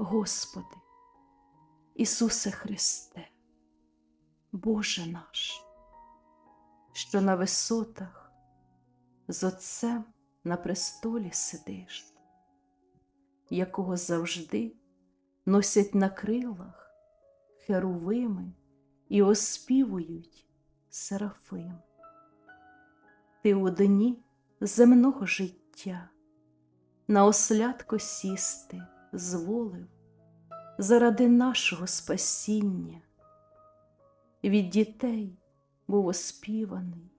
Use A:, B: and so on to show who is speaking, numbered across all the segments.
A: Господи, Ісусе Христе, Боже наш, що на висотах з Отцем на престолі сидиш, якого завжди носять на крилах херувими і оспівують серафим. Ти у дні земного життя на ослядко сісти зволив заради нашого спасіння. Від дітей був оспіваний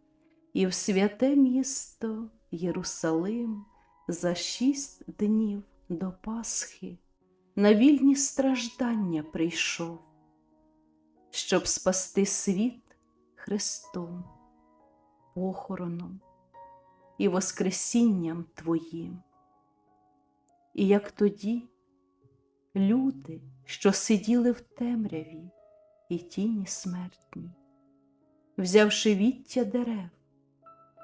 A: і в святе місто Єрусалим за шість днів до Пасхи на вільні страждання прийшов, щоб спасти світ Христом, похороном і Воскресінням Твоїм. І як тоді люди, що сиділи в темряві і тіні смертні, взявши віття дерев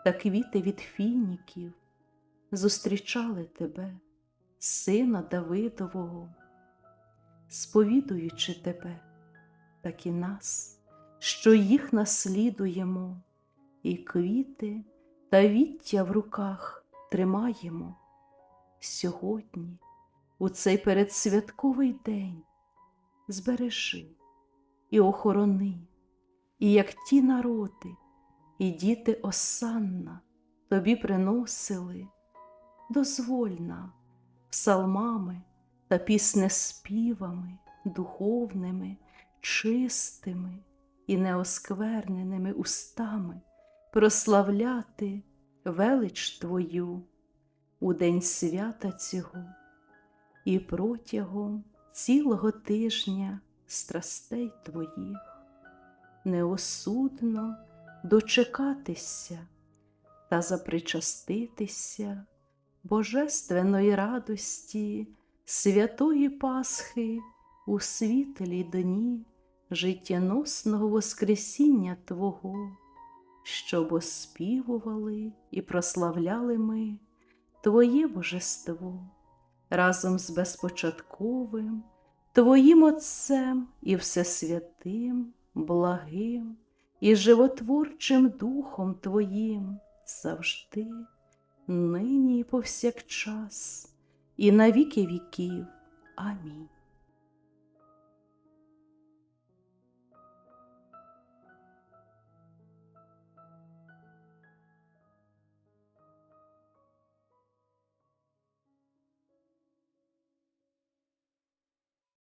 A: та квіти від фініків, зустрічали тебе, сина Давидового, сповідуючи тебе, так і нас, що їх наслідуємо, і квіти та віття в руках тримаємо сьогодні, у цей передсвятковий день, збережи і охорони, і як ті народи, і діти осанна тобі приносили, дозвольна псалмами та піснеспівами духовними, чистими і неоскверненими устами прославляти велич Твою у день свята цього і протягом цілого тижня страстей Твоїх. Неосудно дочекатися та запричаститися божественної радості святої Пасхи у світлі дні життєносного Воскресіння Твого, щоб оспівували і прославляли ми Твоє божество разом з безпочатковим, Твоїм Отцем і Всесвятим, благим і животворчим Духом Твоїм завжди, нині і повсякчас, і на віки віків. Амінь.